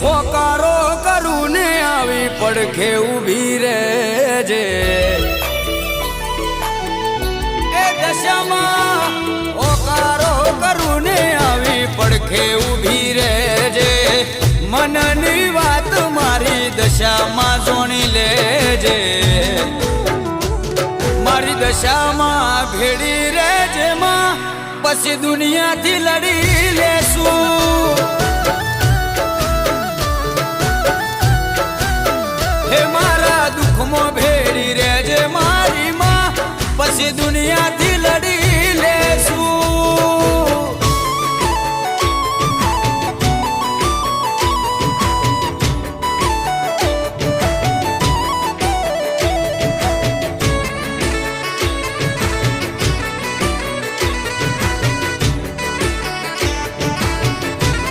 હોકારો કરું ને આવી પડખે ઊભી રહેજે. એ દશામાં હોકારો કરું ને આવી પડખે ઊભી રહેજે. મનની વાત મારી દશામાં જોણી લેજે. મારી દશામાં ભેડી રહેજે માં. પછી દુનિયાથી લડી હે મારા દુઃખમાં ભેડી રેજે મારી માં. પછી દુનિયાથી લડી